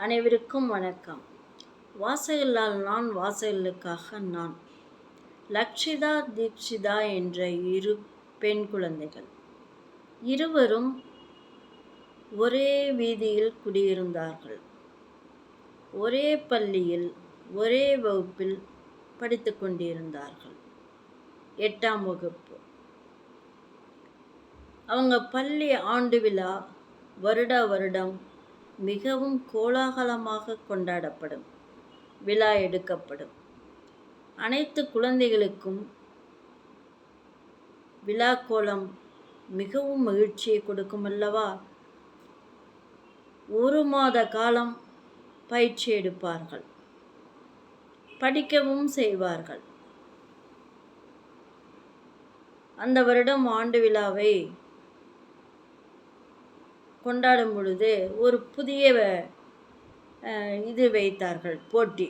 அனைவருக்கும் வணக்கம். வாசகல்லால் நான் வாசகலுக்காக நான். லக்ஷிதா தீக்ஷிதா என்ற இரு பெண் குழந்தைகள். இருவரும் ஒரே வீதியில் குடியிருந்தார்கள். ஒரே பள்ளியில் ஒரே வகுப்பில் படித்து கொண்டிருந்தார்கள். எட்டாம் வகுப்பு. அவங்க பள்ளி ஆண்டு விழா வருடா வருடம் மிகவும் கோலாகலமாக கொண்டாடப்படும் விழா எடுக்கப்படும். அனைத்து குழந்தைகளுக்கும் விழா கோலம் மிகவும் மகிழ்ச்சியை கொடுக்கும் அல்லவா? ஒரு மாத காலம் பயிற்சி எடுப்பார்கள் படிக்கவும் செய்வார்கள். அந்த வருடம் ஆண்டு விழாவை கொண்டாடும் பொழுது ஒரு புதிய இது வைத்தார்கள் போட்டி.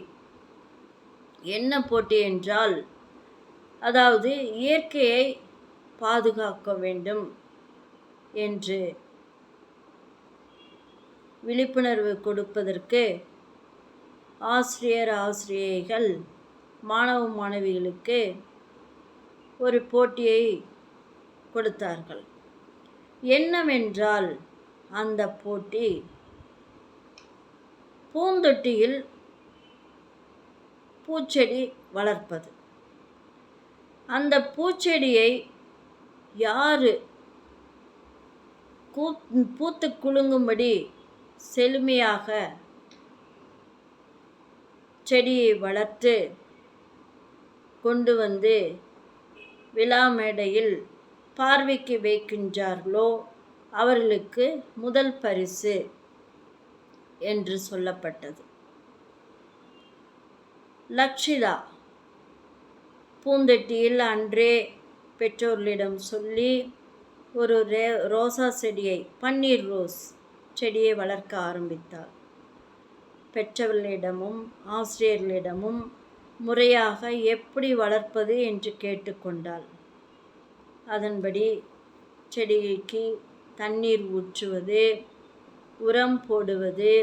என்ன போட்டி என்றால் அதாவது இயற்கையை பாதுகாக்க வேண்டும் என்று விழிப்புணர்வு கொடுப்பதற்கு ஆசிரியர் ஆசிரியைகள் மாணவ மாணவிகளுக்கு ஒரு போட்டியை கொடுத்தார்கள். என்னவென்றால் அந்த போட்டி. பூந்தொட்டியில் பூச்செடி வளர்ப்பது. அந்த பூச்செடியை யார் பூத்து குலுங்கும்படி செழுமையாக செடியை வளர்த்து கொண்டு வந்து விழா மேடையில் பார்வைக்கு வைக்கின்றார்களோ? அவர்களுக்கு முதல் பரிசு என்று சொல்லப்பட்டது. லக்ஷிதா பூந்தெட்டியில் அன்றே பெற்றோர்களிடம் சொல்லி ஒரு ரே ரோசா செடியை பன்னீர் ரோஸ் செடியை வளர்க்க ஆரம்பித்தார் பெற்றவர்களிடமும் ஆசிரியர்களிடமும் முறையாக எப்படி வளர்ப்பது என்று கேட்டுக்கொண்டாள். அதன்படி செடிக்கு தண்ணீர் ஊற்றுவது உரம் போடுவது.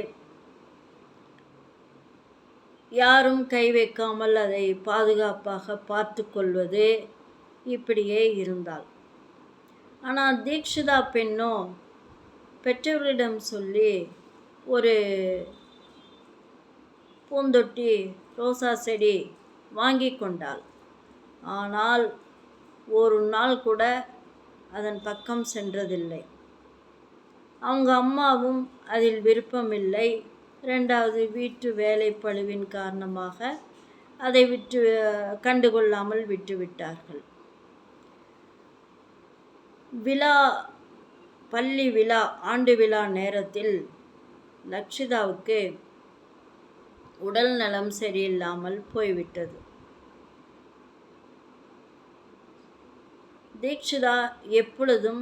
யாரும் கை வைக்காமல் அதை பாதுகாப்பாக பார்த்து கொள்வது இப்படியே இருந்தாள் ஆனால் தீக்ஷிதா பெண்ணோ பெற்றவர்களிடம் சொல்லி ஒரு பூந்தொட்டி ரோசா செடி வாங்கி கொண்டாள். ஆனால் ஒரு நாள் கூட அதன் பக்கம் சென்றதில்லை. அவங்க அம்மாவும் அதில் விருப்பமில்லை. ரெண்டாவது வீட்டு வேலை பழுவின் காரணமாக அதை விட்டு கண்டுகொள்ளாமல் விட்டுவிட்டார்கள் விழா பள்ளி விழா ஆண்டு விழா நேரத்தில் லக்ஷிதாவுக்கு உடல் நலம் சரியில்லாமல் போய்விட்டது. தீக்ஷிதா எப்பொழுதும்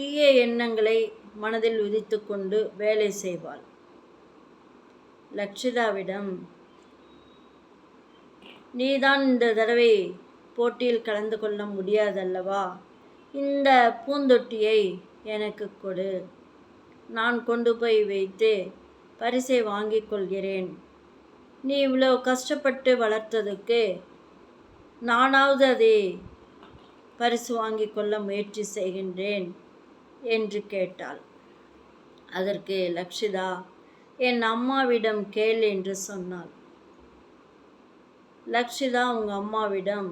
தீய எண்ணங்களை மனதில் உதித்து கொண்டு வேலை செய்வாள். லக்ஷிதாவிடம் நீதான் இந்த தடவை போட்டியில் கலந்து கொள்ள முடியாதல்லவா? இந்த பூந்தொட்டியை எனக்கு கொடு. நான் கொண்டு போய் வைத்து பரிசை வாங்கிக் கொள்கிறேன். நீ இவ்வளோ கஷ்டப்பட்டு வளர்த்ததுக்கு நானாவது அதை பரிசு வாங்கி கொள்ள முயற்சி செய்கின்றேன். என்று கேட்டாள். அதற்கு லக்ஷிதா என் அம்மாவிடம் கேள் என்று சொன்னாள். லக்ஷிதா உங்கள் அம்மாவிடம்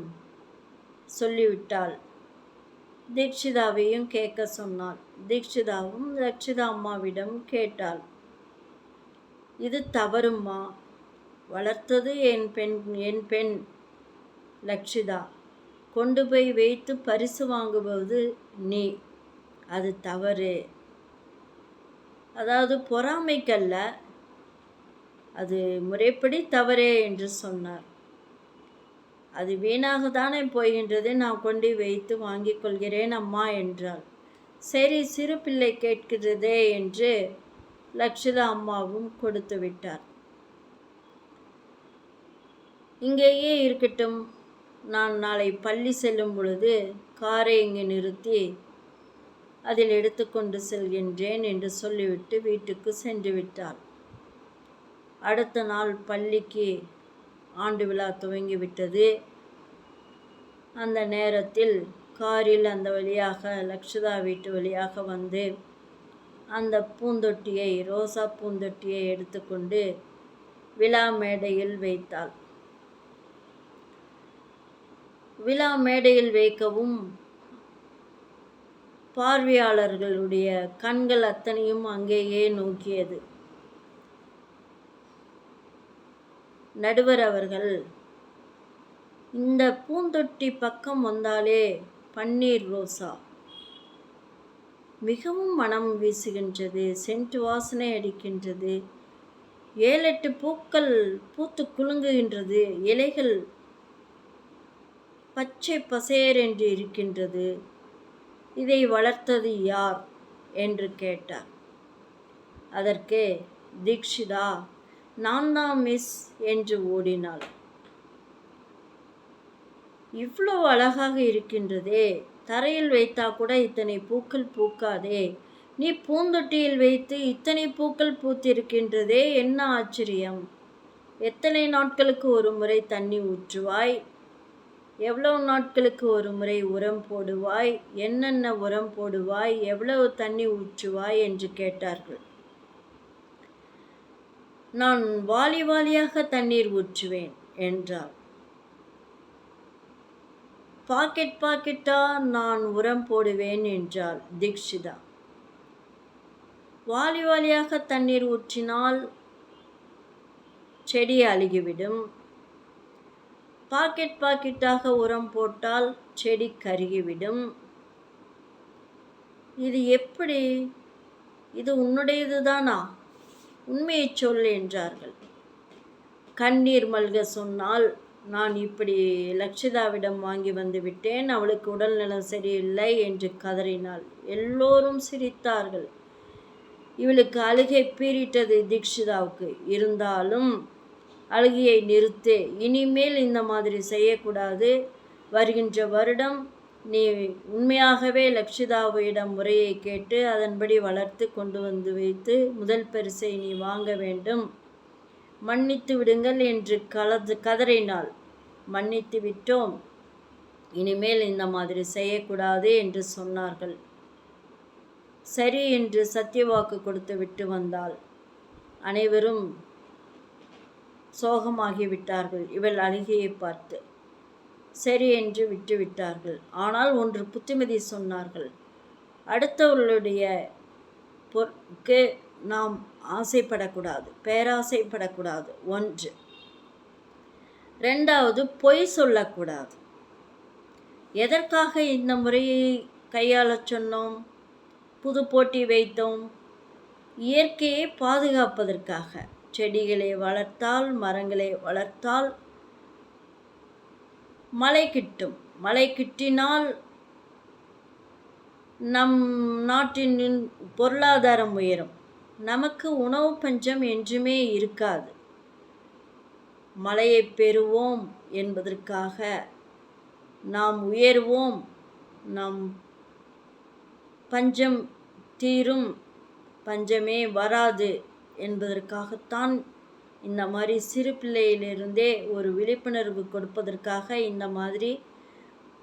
சொல்லிவிட்டாள். தீக்ஷிதாவையும் கேட்க சொன்னாள். தீக்ஷிதாவும் லக்ஷிதா அம்மாவிடம் கேட்டாள். இது தவறுமா வளர்த்தது என் பெண் என் பெண் லக்ஷிதா கொண்டு போய் வைத்து பரிசு வாங்குவது நீ. அது தவறு. அதாவது பொறாமைக்கல்ல அது முறைப்படி தவறே என்று சொன்னார். அது வீணாக தானே போகின்றது? நான் கொண்டு வைத்து வாங்கிக் கொள்கிறேன் அம்மா என்றாள். சரி சிறு பிள்ளை கேட்கிறதே என்று லக்ஷிதா அம்மாவும் கொடுத்து விட்டார். இங்கேயே இருக்கட்டும். நான் நாளை பள்ளி செல்லும் பொழுது காரை இங்கே நிறுத்தி அதில் எடுத்துக்கொண்டு செல்கின்றேன் என்று சொல்லிவிட்டு வீட்டுக்கு சென்று விட்டாள். அடுத்த நாள் பள்ளிக்கு ஆண்டு விழா துவங்கிவிட்டது. அந்த நேரத்தில் காரில் அந்த வழியாக லக்ஷதா வீட்டு வழியாக வந்து அந்த பூந்தொட்டியை ரோசா பூந்தொட்டியை எடுத்துக்கொண்டு விழா மேடையில் வைத்தாள். விழா மேடையில் வைக்கவும் பார்வையாளர்களுடைய கண்கள் அத்தனையும் அங்கேயே நோக்கியது. நடுவர் அவர்கள் இந்த பூந்தொட்டி பக்கம் வந்தாலே பன்னீர் ரோசா. மிகவும் மனம் வீசுகின்றது சென்ட் வாசனை அடிக்கின்றது. ஏழெட்டு பூக்கள் பூத்து குலுங்குகின்றது இலைகள் பச்சை பசேர் என்று இருக்கின்றது. இதை வளர்த்தது யார்? என்று கேட்டார். அதற்கு தீக்ஷிதா நான் தான் மிஸ் என்று ஓடினாள். இவ்வளோ அழகாக இருக்கின்றதே தரையில் வைத்தா கூட இத்தனை பூக்கள் பூக்காதே நீ பூந்தொட்டியில் வைத்து இத்தனை பூக்கள் பூத்திருக்கின்றதே என்ன ஆச்சரியம்? எத்தனை நாட்களுக்கு ஒரு முறை தண்ணி ஊற்றுவாய்? எவ்வளவு நாட்களுக்கு ஒரு முறை உரம் போடுவாய்? என்னென்ன உரம் போடுவாய்? எவ்வளவு தண்ணி ஊற்றுவாய்? என்று கேட்டார்கள். நான் வாலி வாலியாக தண்ணீர் ஊற்றுவேன் என்றார் பாக்கெட் பாக்கெட்டா நான் உரம் போடுவேன் என்றாள் தீக்ஷிதா. வாலி வாலியாக தண்ணீர் ஊற்றினால் செடி அழுகிவிடும். பாக்கெட் பாக்கெட்டாக உரம் போட்டால் செடி கருகிவிடும். இது எப்படி? இது உன்னுடையது தானா உண்மையை சொல் என்றார்கள். கண்ணீர் மல்க சொன்னால் நான் இப்படி லக்ஷிதாவிடம் வாங்கி வந்து விட்டேன். அவளுக்கு உடல்நலம் சரியில்லை என்று கதறினாள். எல்லோரும் சிரித்தார்கள். இவளுக்கு அழுகை பீறிட்டது தீக்ஷிதாவுக்கு இருந்தாலும் அழுகியை நிறுத்து. இனிமேல் இந்த மாதிரி செய்யக்கூடாது. வருகின்ற வருடம் நீ உண்மையாகவே லக்ஷிதாவிடம் முறையை கேட்டு அதன்படி வளர்த்து கொண்டு வந்து வைத்து முதல் பரிசை நீ வாங்க வேண்டும். மன்னித்து விடுங்கள் என்று கலது கதறினாள். மன்னித்து விட்டோம். இனிமேல் இந்த மாதிரி செய்யக்கூடாது என்று சொன்னார்கள். சரி என்று சத்தியவாக்கு கொடுத்து விட்டு வந்தாள். அனைவரும் சோகமாகிவிட்டார்கள். இவள் அழுகையை பார்த்து சரி என்று விட்டுவிட்டார்கள். ஆனால் ஒன்று புத்திமதி சொன்னார்கள் அடுத்தவர்களுடைய பொருக்கு நாம் ஆசைப்படக்கூடாது பேராசைப்படக்கூடாது. ஒன்று. ரெண்டாவது பொய் சொல்லக்கூடாது. எதற்காக இந்த முறையை கையாளச் சொன்னோம்? புது போட்டி வைத்தோம்? இயற்கையை பாதுகாப்பதற்காக. செடிகளை வளர்த்தால் மரங்களை வளர்த்தால் மழை கிட்டும். மழை கிட்டினால் நம் நாட்டின் பொருளாதாரம் உயரும். நமக்கு உணவு பஞ்சம் என்றுமே இருக்காது. மழையை பெறுவோம் என்பதற்காக நாம் உயர்வோம். நம் பஞ்சம் தீரும் பஞ்சமே வராது. என்பதற்காகத்தான் இந்த மாதிரி சிறு பிள்ளையிலிருந்தே ஒரு விழிப்புணர்வு கொடுப்பதற்காக இந்த மாதிரி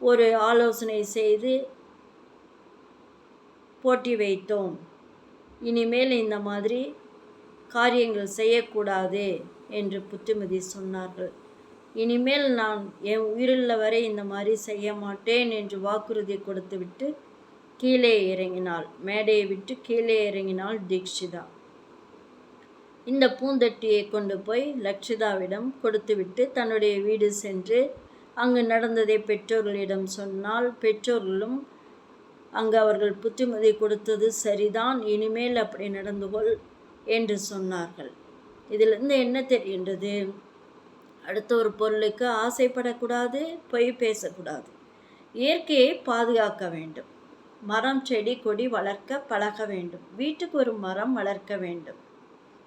ஒரு ஆலோசனை செய்து போட்டி வைத்தோம். இனிமேல் இந்த மாதிரி காரியங்கள் செய்யக்கூடாது என்று புத்திமதி சொன்னார்கள். இனிமேல் நான் என் உயிருள்ள வரை இந்த மாதிரி செய்ய மாட்டேன் என்று வாக்குறுதி கொடுத்துவிட்டு கீழே இறங்கினாள். மேடையை விட்டு கீழே இறங்கினாள் தீக்ஷிதா. இந்த பூந்தட்டியை கொண்டு போய் லக்ஷிதாவிடம் கொடுத்துவிட்டு தன்னுடைய வீடு சென்று அங்கு நடந்ததை பெற்றோர்களிடம் சொன்னால் பெற்றோர்களும் அங்கு அவர்கள் புத்திமதி கொடுத்தது சரிதான் இனிமேல் அப்படி நடந்து கொள் என்று சொன்னார்கள். இதிலிருந்து என்ன தெரிகின்றது? அடுத்த ஒரு பொருளுக்கு ஆசைப்படக்கூடாது பொய் பேசக்கூடாது. இயற்கையை பாதுகாக்க வேண்டும். மரம் செடி கொடி வளர்க்க பழக வேண்டும். வீட்டுக்கு ஒரு மரம் வளர்க்க வேண்டும்.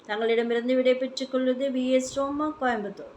தங்களிடமிருந்து விடை கொள்வது வி எஸ் ரோமா கோயம்புத்தூர்.